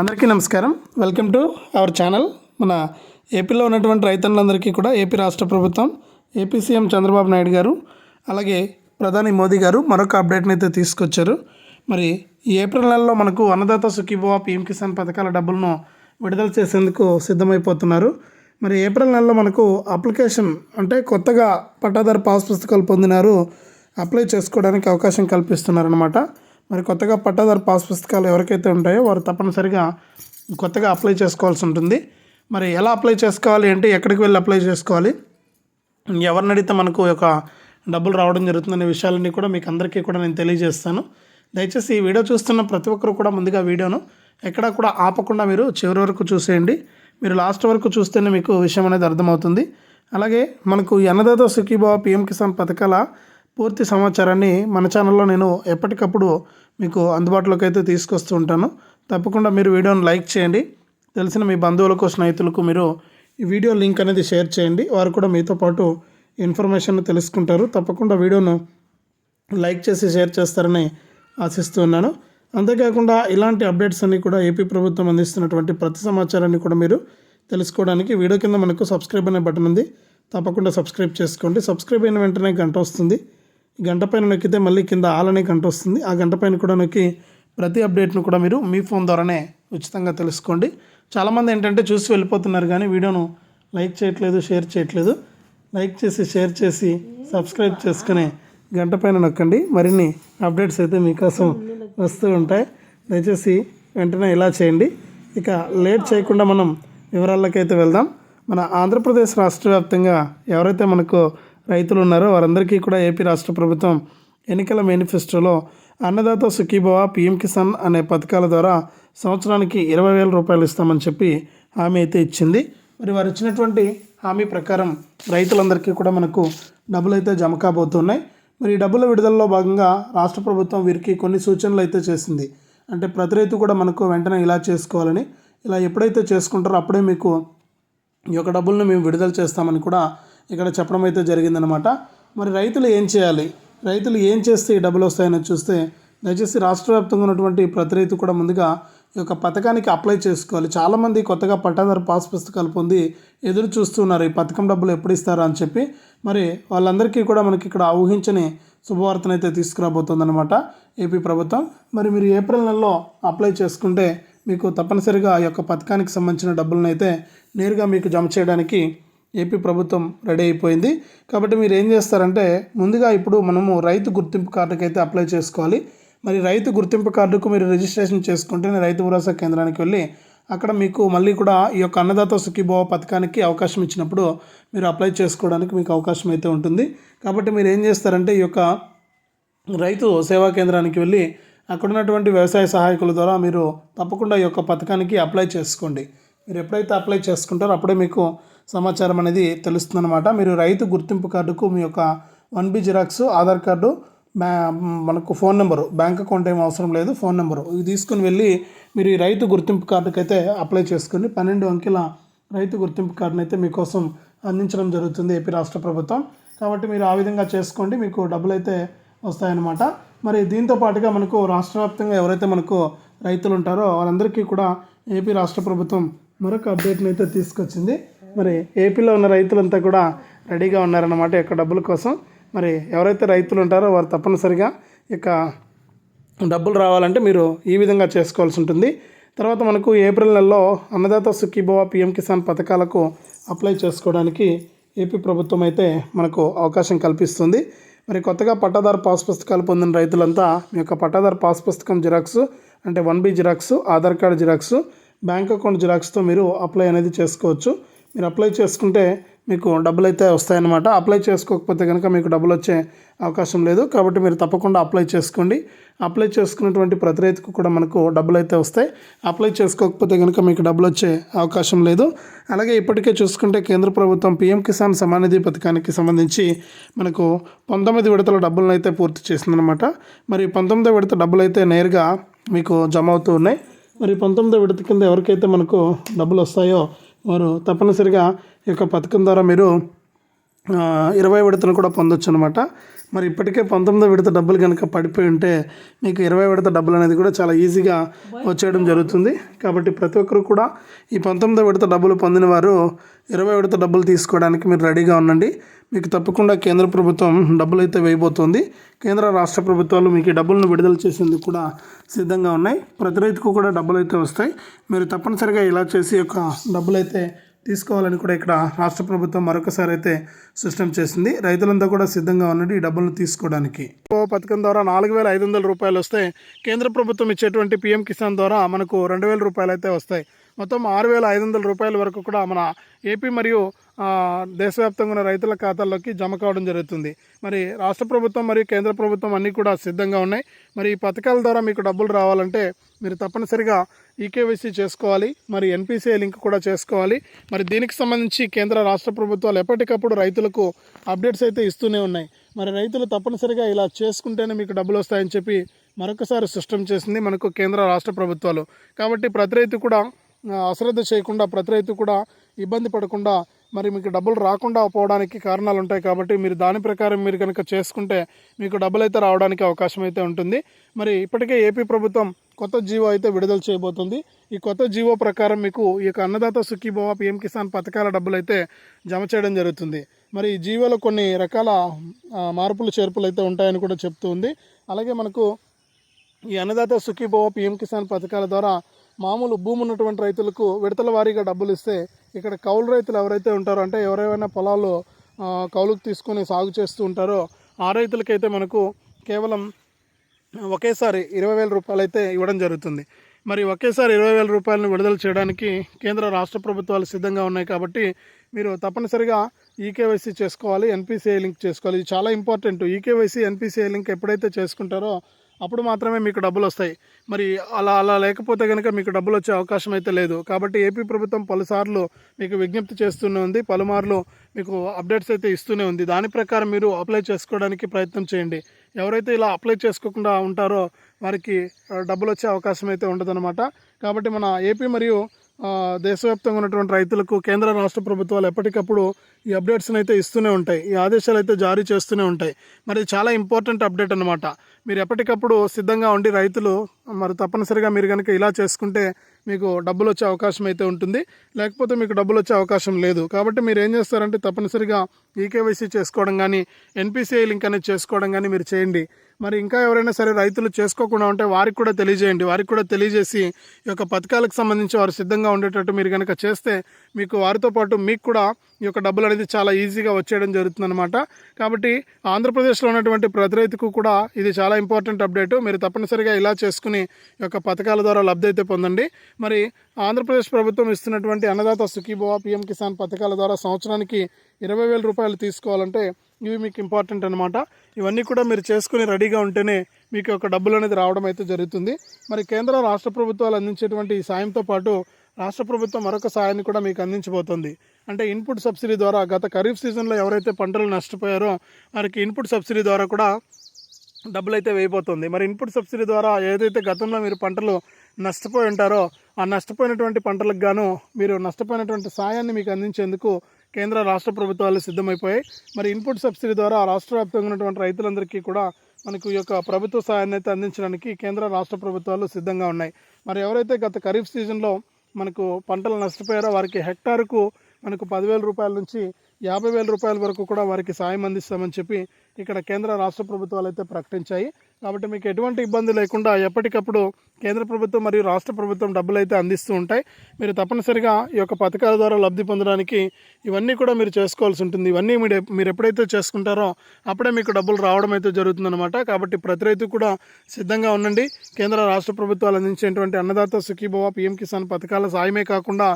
అందరికీ నమస్కారం. Welcome to our channel మన ఏపీలో ఉన్నటువంటి రైతన్నులందరికీ కూడా ఏపీ రాష్ట్ర ప్రభుత్వం ఏపీ సీఎం చంద్రబాబు నాయుడు గారు అలాగే ప్రధాని మోదీ గారు మరొక అప్డేట్ని అయితే తీసుకొచ్చారు. మరి ఈ ఏప్రిల్ నెలలో మనకు అన్నదాత సుఖీభవ పీఎం కిసాన్ పథకాల డబ్బులను విడుదల చేసేందుకు సిద్ధమైపోతున్నారు. మరి ఏప్రిల్ నెలలో మనకు అప్లికేషన్ అంటే కొత్తగా పట్టాదారు పాస్ పుస్తకాలు పొందినారు అప్లై చేసుకోవడానికి అవకాశం కల్పిస్తున్నారనమాట మరి కొత్తగా పట్టాదారు పాస్ పుస్తకాలు ఎవరికైతే ఉంటాయో వారు తప్పనిసరిగా కొత్తగా అప్లై చేసుకోవాల్సి ఉంటుంది. మరి ఎలా అప్లై చేసుకోవాలి అంటే ఎక్కడికి వెళ్ళి అప్లై చేసుకోవాలి? ఎవరిని అడిగితే మనకు ఒక డబ్బులు రావడం జరుగుతుందనే విషయాలన్నీ కూడా మీకు అందరికీ కూడా నేను తెలియజేస్తాను. దయచేసి ఈ వీడియో చూస్తున్న ప్రతి ఒక్కరు కూడా ముందుగా వీడియోను ఎక్కడా కూడా ఆపకుండా మీరు చివరి వరకు చూసేయండి. మీరు లాస్ట్ వరకు చూస్తేనే మీకు విషయం అనేది అర్థమవుతుంది. అలాగే మనకు ఈ అన్నదాత సుఖీభావ పిఎం కిసాన్ పథకాల పూర్తి సమాచారాన్ని మన ఛానల్లో నేను ఎప్పటికప్పుడు మీకు అందుబాటులోకి అయితే తీసుకొస్తూ ఉంటాను. తప్పకుండా మీరు వీడియోను లైక్ చేయండి. తెలిసిన మీ బంధువులకు స్నేహితులకు మీరు ఈ వీడియో లింక్ అనేది షేర్ చేయండి. వారు కూడా మీతో పాటు ఇన్ఫర్మేషన్ తెలుసుకుంటారు. తప్పకుండా వీడియోను లైక్ చేసి షేర్ చేస్తారని ఆశిస్తూ ఉన్నాను. అంతేకాకుండా ఇలాంటి అప్డేట్స్ అన్నీ కూడా ఏపీ ప్రభుత్వం అందిస్తున్నటువంటి ప్రతి సమాచారాన్ని కూడా మీరు తెలుసుకోవడానికి వీడియో కింద మనకు సబ్స్క్రైబ్ అనే బటన్ ఉంది. తప్పకుండా సబ్స్క్రైబ్ చేసుకోండి. సబ్స్క్రైబ్ అయిన వెంటనే గంట వస్తుంది. గంట పైన నొక్కితే మళ్ళీ కింద ఆల్ అనే గంట వస్తుంది. ఆ గంట పైన కూడా నొక్కి ప్రతి అప్డేట్ను కూడా మీరు మీ ఫోన్ ద్వారానే ఉచితంగా తెలుసుకోండి. చాలామంది ఏంటంటే చూసి వెళ్ళిపోతున్నారు కానీ వీడియోను లైక్ చేయట్లేదు షేర్ చేయట్లేదు. లైక్ చేసి షేర్ చేసి సబ్స్క్రైబ్ చేసుకుని గంట పైన నొక్కండి. మరిన్ని అప్డేట్స్ అయితే మీకోసం వస్తూ ఉంటాయి. దయచేసి వెంటనే ఇలా చేయండి. ఇక లేట్ చేయకుండా మనం వివరాలకైతే వెళ్దాం. మన ఆంధ్రప్రదేశ్ రాష్ట్ర వ్యాప్తంగా ఎవరైతే మనకు రైతులు ఉన్నారో వారందరికీ కూడా ఏపీ రాష్ట్ర ప్రభుత్వం ఎన్నికల మేనిఫెస్టోలో అన్నదాత సుఖీభవ పీఎం కిసాన్ అనే పథకాల ద్వారా సంవత్సరానికి ఇరవై వేల రూపాయలు ఇస్తామని చెప్పి హామీ అయితే ఇచ్చింది. మరి వారు ఇచ్చినటువంటి హామీ ప్రకారం రైతులందరికీ కూడా మనకు డబ్బులు అయితే జమ కాబోతున్నాయి. మరి ఈ డబ్బుల విడుదలలో భాగంగా రాష్ట్ర ప్రభుత్వం వీరికి కొన్ని సూచనలు అయితే చేసింది. అంటే ప్రతి రైతు కూడా మనకు వెంటనే ఇలా చేసుకోవాలని ఇలా ఎప్పుడైతే చేసుకుంటారో అప్పుడే మీకు ఈ యొక్క డబ్బులను మేము విడుదల చేస్తామని కూడా ఇక్కడ చెప్పడం అయితే జరిగిందనమాట మరి రైతులు ఏం చేయాలి? రైతులు ఏం చేస్తే ఈ డబ్బులు వస్తాయని చూస్తే దయచేసి రాష్ట్ర వ్యాప్తంగా ఉన్నటువంటి ప్రతి రైతు కూడా ముందుగా ఈ యొక్క పథకానికి అప్లై చేసుకోవాలి. చాలామంది కొత్తగా పట్టాదారు పాస్ పుస్తకాలు పొంది ఎదురు చూస్తున్నారు ఈ పథకం డబ్బులు ఎప్పుడు ఇస్తారా అని చెప్పి. మరి వాళ్ళందరికీ కూడా మనకి ఇక్కడ ఊహించని శుభవార్తను అయితే తీసుకురాబోతుందన్నమాట ఏపీ ప్రభుత్వం. మరి మీరు ఏప్రిల్ నెలలో అప్లై చేసుకుంటే మీకు తప్పనిసరిగా ఆ యొక్క పథకానికి సంబంధించిన డబ్బులను అయితే నేరుగా మీకు జమ చేయడానికి ఏపీ ప్రభుత్వం రెడీ అయిపోయింది. కాబట్టి మీరు ఏం చేస్తారంటే ముందుగా ఇప్పుడు మనము రైతు గుర్తింపు కార్డుకి అయితే అప్లై చేసుకోవాలి. మరి రైతు గుర్తింపు కార్డుకు మీరు రిజిస్ట్రేషన్ చేసుకుంటే రైతు భరోసా కేంద్రానికి వెళ్ళి అక్కడ మీకు మళ్ళీ కూడా ఈ యొక్క అన్నదాత సుఖీభావ పథకానికి అవకాశం ఇచ్చినప్పుడు మీరు అప్లై చేసుకోవడానికి మీకు అవకాశం అయితే ఉంటుంది. కాబట్టి మీరు ఏం చేస్తారంటే ఈ యొక్క రైతు సేవా కేంద్రానికి వెళ్ళి అక్కడ ఉన్నటువంటి వ్యవసాయ సహాయకుల ద్వారా మీరు తప్పకుండా ఈ యొక్క పథకానికి అప్లై చేసుకోండి. మీరు ఎప్పుడైతే అప్లై చేసుకుంటారో అప్పుడే మీకు సమాచారం అనేది తెలుస్తుందన్నమాట. మీరు రైతు గుర్తింపు కార్డుకు మీ యొక్క one B xerox Aadhaar card మనకు ఫోన్ నెంబరు బ్యాంక్ అకౌంట్ ఏం అవసరం లేదు ఫోన్ నెంబరు. ఇది తీసుకుని వెళ్ళి మీరు ఈ రైతు గుర్తింపు కార్డుకి అయితే అప్లై చేసుకుని పన్నెండు అంకెల రైతు గుర్తింపు కార్డును అయితే మీకోసం అందించడం జరుగుతుంది ఏపీ రాష్ట్ర ప్రభుత్వం. కాబట్టి మీరు ఆ విధంగా చేసుకోండి మీకు డబ్బులు అయితే వస్తాయన్నమాట. మరి దీంతో పాటుగా మనకు రాష్ట్ర వ్యాప్తంగా ఎవరైతే మనకు రైతులు ఉంటారో వారందరికీ కూడా ఏపీ రాష్ట్ర ప్రభుత్వం మరొక అప్డేట్ని అయితే తీసుకొచ్చింది. మరి ఏపీలో ఉన్న రైతులంతా కూడా రెడీగా ఉన్నారన్నమాట యొక్క డబ్బుల కోసం. మరి ఎవరైతే రైతులు ఉంటారో వారు తప్పనిసరిగా ఇక డబ్బులు రావాలంటే మీరు ఈ విధంగా చేసుకోవాల్సి ఉంటుంది. తర్వాత మనకు ఏప్రిల్ నెలలో అన్నదాత సుఖీభవ పిఎం కిసాన్ పథకాలకు అప్లై చేసుకోవడానికి ఏపీ ప్రభుత్వం అయితే మనకు అవకాశం కల్పిస్తుంది. మరి కొత్తగా పట్టాదారు పాస్ పుస్తకాలు పొందిన రైతులంతా మీ యొక్క పట్టాదారు పాస్ పుస్తకం జిరాక్స్ అంటే one B xerox Aadhaar card xerox bank account జిరాక్స్తో మీరు అప్లై అనేది చేసుకోవచ్చు. మీరు అప్లై చేసుకుంటే మీకు డబ్బులు అయితే వస్తాయన్నమాట. అప్లై చేసుకోకపోతే కనుక మీకు డబ్బులు వచ్చే అవకాశం లేదు. కాబట్టి మీరు తప్పకుండా అప్లై చేసుకోండి. అప్లై చేసుకున్నటువంటి ప్రతి రైతుకు కూడా మనకు డబ్బులు అయితే వస్తాయి. అప్లై చేసుకోకపోతే కనుక మీకు డబ్బులు వచ్చే అవకాశం లేదు. అలాగే ఇప్పటికే చూసుకుంటే కేంద్ర ప్రభుత్వం పీఎం కిసాన్ సమానిధి పథకానికి సంబంధించి మనకు పంతొమ్మిది విడతల డబ్బులను అయితే పూర్తి చేసిందనమాట మరి పంతొమ్మిదో విడత డబ్బులు అయితే నేరుగా మీకు జమ అవుతూ ఉన్నాయి. మరి పంతొమ్మిదో విడత కింద ఎవరికైతే మనకు డబ్బులు వస్తాయో వారు తప్పనిసరిగా ఈ యొక్క పథకం ద్వారా మీరు ఇరవై విడతను కూడా పొందొచ్చు అనమాట మరి ఇప్పటికే పంతొమ్మిదో విడత డబ్బులు కనుక పడిపోయి ఉంటే మీకు ఇరవై విడత డబ్బులు అనేది కూడా చాలా ఈజీగా వచ్చేయడం జరుగుతుంది. కాబట్టి ప్రతి ఒక్కరు కూడా ఈ పంతొమ్మిదో విడత డబ్బులు పొందిన వారు ఇరవై విడత డబ్బులు తీసుకోవడానికి మీరు రెడీగా ఉండండి. మీకు తప్పకుండా కేంద్ర ప్రభుత్వం డబ్బులు అయితే వేయబోతోంది. కేంద్ర రాష్ట్ర ప్రభుత్వాలు మీకు ఈ డబ్బులను విడుదల చేసేందుకు కూడా సిద్ధంగా ఉన్నాయి. ప్రతి రైతుకు కూడా డబ్బులు అయితే వస్తాయి. మీరు తప్పనిసరిగా ఇలా చేసి యొక్క డబ్బులు అయితే తీసుకోవాలని కూడా ఇక్కడ రాష్ట్ర ప్రభుత్వం మరొకసారి అయితే స్పష్టం చేసింది. రైతులంతా కూడా సిద్ధంగా ఉన్నది ఈ డబ్బులను తీసుకోవడానికి. ఓ పథకం ద్వారా నాలుగు వేల ఐదు వందల రూపాయలు వస్తే కేంద్ర ప్రభుత్వం ఇచ్చేటువంటి పిఎం కిసాన్ ద్వారా మనకు రెండు వేల రూపాయలు అయితే వస్తాయి. మొత్తం ఆరు వేల ఐదు వందల రూపాయల వరకు కూడా మన ఏపీ మరియు దేశవ్యాప్తంగా ఉన్న రైతుల ఖాతాల్లోకి జమ కావడం జరుగుతుంది. మరి రాష్ట్ర ప్రభుత్వం మరియు కేంద్ర ప్రభుత్వం అన్నీ కూడా సిద్ధంగా ఉన్నాయి. మరి ఈ పథకాల ద్వారా మీకు డబ్బులు రావాలంటే మీరు తప్పనిసరిగా ఈకేవైసీ చేసుకోవాలి మరి ఎన్పిసిఐ లింక్ కూడా చేసుకోవాలి. మరి దీనికి సంబంధించి కేంద్ర రాష్ట్ర ప్రభుత్వాలు ఎప్పటికప్పుడు రైతులకు అప్డేట్స్ అయితే ఇస్తూనే ఉన్నాయి. మరి రైతులు తప్పనిసరిగా ఇలా చేసుకుంటేనే మీకు డబ్బులు వస్తాయని చెప్పి మరొకసారి సిస్టమ్ చేసింది మనకు కేంద్ర రాష్ట్ర ప్రభుత్వాలు. కాబట్టి ప్రతి రైతు కూడా అశ్రద్ధ చేయకుండా ప్రతి రైతు కూడా ఇబ్బంది పడకుండా మరి మీకు డబ్బులు రాకుండా పోవడానికి కారణాలు ఉంటాయి కాబట్టి మీరు దాని ప్రకారం మీరు కనుక చేసుకుంటే మీకు డబ్బులు అయితే రావడానికి అవకాశం అయితే ఉంటుంది. మరి ఇప్పటికే ఏపీ ప్రభుత్వం కొత్త జీవో అయితే విడుదల చేయబోతుంది. ఈ కొత్త జీవో ప్రకారం మీకు ఈ యొక్క అన్నదాత సుఖీభవ పిఎం కిసాన్ పథకాల డబ్బులు అయితే జమ చేయడం జరుగుతుంది. మరి ఈ జీవోలో కొన్ని రకాల మార్పులు చేర్పులు అయితే ఉంటాయని కూడా చెప్తూ ఉంది. అలాగే మనకు ఈ అన్నదాత సుఖీభవ పిఎం కిసాన్ పథకాల ద్వారా మామూలు భూమి ఉన్నటువంటి రైతులకు విడతల వారీగా డబ్బులు ఇస్తే ఇక్కడ కౌలు రైతులు ఎవరైతే ఉంటారో అంటే ఎవరైనా పొలాలు కౌలుకు తీసుకొని సాగు చేస్తూ ఉంటారో ఆ రైతులకైతే మనకు కేవలం ఒకేసారి ఇరవై వేల రూపాయలు అయితే ఇవ్వడం జరుగుతుంది. మరి ఒకేసారి ఇరవై వేల రూపాయలను విడుదల చేయడానికి కేంద్ర రాష్ట్ర ప్రభుత్వాలు సిద్ధంగా ఉన్నాయి కాబట్టి మీరు తప్పనిసరిగా ఈకేవైసీ చేసుకోవాలి ఎన్పిసిఐ లింక్ చేసుకోవాలి. ఇది చాలా ఇంపార్టెంట్. ఈకేవైసీ ఎన్పిసిఐ లింక్ ఎప్పుడైతే చేసుకుంటారో అప్పుడు మాత్రమే మీకు డబ్బులు వస్తాయి. మరి అలా అలా లేకపోతే కనుక మీకు డబ్బులు వచ్చే అవకాశం అయితే లేదు. కాబట్టి ఏపీ ప్రభుత్వం పలుసార్లు మీకు విజ్ఞప్తి చేస్తూనే ఉంది. పలుమార్లు మీకు అప్డేట్స్ అయితే ఇస్తూనే ఉంది. దాని ప్రకారం మీరు అప్లై చేసుకోవడానికి ప్రయత్నం చేయండి. ఎవరైతే ఇలా అప్లై చేసుకోకుండా ఉంటారో వారికి డబ్బులు వచ్చే అవకాశం అయితే ఉండదన్నమాట. కాబట్టి మన ఏపీ మరియు దేశవ్యాప్తంగా ఉన్నటువంటి రైతులకు కేంద్ర రాష్ట్ర ప్రభుత్వాలు ఎప్పటికప్పుడు ఈ అప్డేట్స్ని అయితే ఇస్తూనే ఉంటాయి. ఈ ఆదేశాలు అయితే జారీ చేస్తూనే ఉంటాయి. మరి చాలా ఇంపార్టెంట్ అప్డేట్ అనమాట మీరు ఎప్పటికప్పుడు సిద్ధంగా ఉండి రైతులు మరి తప్పనిసరిగా మీరు కనుక ఇలా చేసుకుంటే మీకు డబ్బులు వచ్చే అవకాశం అయితే ఉంటుంది. లేకపోతే మీకు డబ్బులు వచ్చే అవకాశం లేదు. కాబట్టి మీరు ఏం చేస్తారంటే తప్పనిసరిగా ఈకేవైసీ చేసుకోవడం కానీ ఎన్పిసిఐ లింక్ అనేది చేసుకోవడం కానీ మీరు చేయండి. మరి ఇంకా ఎవరైనా సరే రైతులు చేసుకోకుండా ఉంటే వారికి కూడా తెలియజేయండి. వారికి కూడా తెలియజేసి ఈ యొక్క పథకాలకు సంబంధించి వారు సిద్ధంగా ఉండేటట్టు మీరు కనుక చేస్తే మీకు వారితో పాటు మీకు కూడా ఈ యొక్క డబ్బులు అనేది చాలా ఈజీగా వచ్చేయడం జరుగుతుందన్నమాట. కాబట్టి ఆంధ్రప్రదేశ్లో ఉన్నటువంటి ప్రతి రైతుకు కూడా ఇది చాలా ఇంపార్టెంట్ అప్డేట్. మీరు తప్పనిసరిగా ఇలా చేసుకుని ఈ యొక్క పథకాల ద్వారా లబ్ధి అయితే పొందండి. మరి ఆంధ్రప్రదేశ్ ప్రభుత్వం ఇస్తున్నటువంటి అన్నదాత సుఖీభవ పిఎం కిసాన్ పథకాల ద్వారా సంవత్సరానికి ఇరవై వేల రూపాయలు తీసుకోవాలంటే ఇవి మీకు ఇంపార్టెంట్ అనమాట ఇవన్నీ కూడా మీరు చేసుకుని రెడీగా ఉంటేనే మీకు ఒక డబ్బులు అనేది రావడం అయితే జరుగుతుంది. మరి కేంద్ర రాష్ట్ర ప్రభుత్వాలు అందించేటువంటి ఈ సాయంతో పాటు రాష్ట్ర ప్రభుత్వం మరొక సాయాన్ని కూడా మీకు అందించబోతోంది. అంటే ఇన్పుట్ సబ్సిడీ ద్వారా గత ఖరీఫ్ సీజన్లో ఎవరైతే పంటలు నష్టపోయారో వారికి ఇన్పుట్ సబ్సిడీ ద్వారా కూడా డబ్బులు అయితే వేయబోతుంది. మరి ఇన్పుట్ సబ్సిడీ ద్వారా ఏదైతే గతంలో మీరు పంటలు నష్టపోయి ఉంటారో ఆ నష్టపోయినటువంటి పంటలకు గాను మీరు నష్టపోయినటువంటి సాయాన్ని మీకు అందించేందుకు కేంద్ర రాష్ట్ర ప్రభుత్వాలు సిద్ధమైపోయాయి. మరి ఇన్పుట్ సబ్సిడీ ద్వారా రాష్ట్ర వ్యాప్తంగా ఉన్నటువంటి రైతులందరికీ కూడా మనకు ఈ యొక్క ప్రభుత్వ సహాయాన్ని అయితే అందించడానికి కేంద్ర రాష్ట్ర ప్రభుత్వాలు సిద్ధంగా ఉన్నాయి. మరి ఎవరైతే గత ఖరీఫ్ సీజన్లో మనకు పంటలు నష్టపోయారో వారికి హెక్టార్కు మనకు పదివేల రూపాయల నుంచి యాభై వేల రూపాయల వరకు కూడా వారికి సాయం అందిస్తామని చెప్పి ఇక్కడ కేంద్ర రాష్ట్ర ప్రభుత్వాలు అయితే ప్రకటించాయి. కాబట్టి మీకు ఎటువంటి ఇబ్బంది లేకుండా ఎప్పటికప్పుడు కేంద్ర ప్రభుత్వం మరియు రాష్ట్ర ప్రభుత్వం డబ్బులు అయితే అందిస్తూ ఉంటాయి. మీరు తప్పనిసరిగా ఈ యొక్క పథకాల ద్వారా లబ్ధి పొందడానికి ఇవన్నీ కూడా మీరు చేసుకోవాల్సి ఉంటుంది. ఇవన్నీ మీరు మీరు ఎప్పుడైతే చేసుకుంటారో అప్పుడే మీకు డబ్బులు రావడం అయితే జరుగుతుందన్నమాట. కాబట్టి ప్రతి రైతు కూడా సిద్ధంగా ఉండండి. కేంద్ర రాష్ట్ర ప్రభుత్వాలు అందించేటువంటి అన్నదాత సుఖీభవ పిఎం కిసాన్ పథకాల సాయమే కాకుండా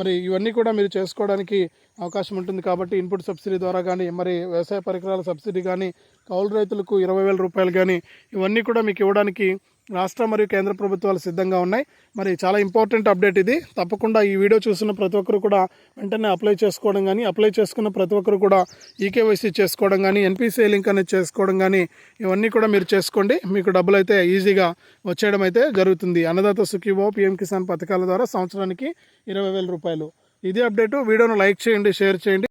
మరి ఇవన్నీ కూడా మీరు చేసుకోవడానికి అవకాశం ఉంటుంది. కాబట్టి ఇన్పుట్ సబ్సిడీ ద్వారా కానీ మరి వ్యవసాయ పరికరాల సబ్సిడీ కానీ కౌలు రైతులకు ఇరవై వేల రూపాయలు కానీ ఇవన్నీ కూడా మీకు ఇవ్వడానికి రాష్ట్ర మరియు కేంద్ర ప్రభుత్వాలు సిద్ధంగా ఉన్నాయి. మరి చాలా ఇంపార్టెంట్ అప్డేట్ ఇది. తప్పకుండా ఈ వీడియో చూసిన ప్రతి ఒక్కరు కూడా వెంటనే అప్లై చేసుకోవడం కానీ అప్లై చేసుకున్న ప్రతి ఒక్కరు కూడా ఈకేవైసీ చేసుకోవడం కానీ ఎన్పిసిఐ లింక్ అనేది చేసుకోవడం కానీ ఇవన్నీ కూడా మీరు చేసుకోండి. మీకు డబ్బులు అయితే ఈజీగా వచ్చేయడం అయితే జరుగుతుంది. అన్నదాత సుఖీవో పిఎం కిసాన్ పథకాల ద్వారా సంవత్సరానికి ఇరవై వేల రూపాయలు. ఇదే అప్డేటు. వీడియోను లైక్ చేయండి షేర్ చేయండి.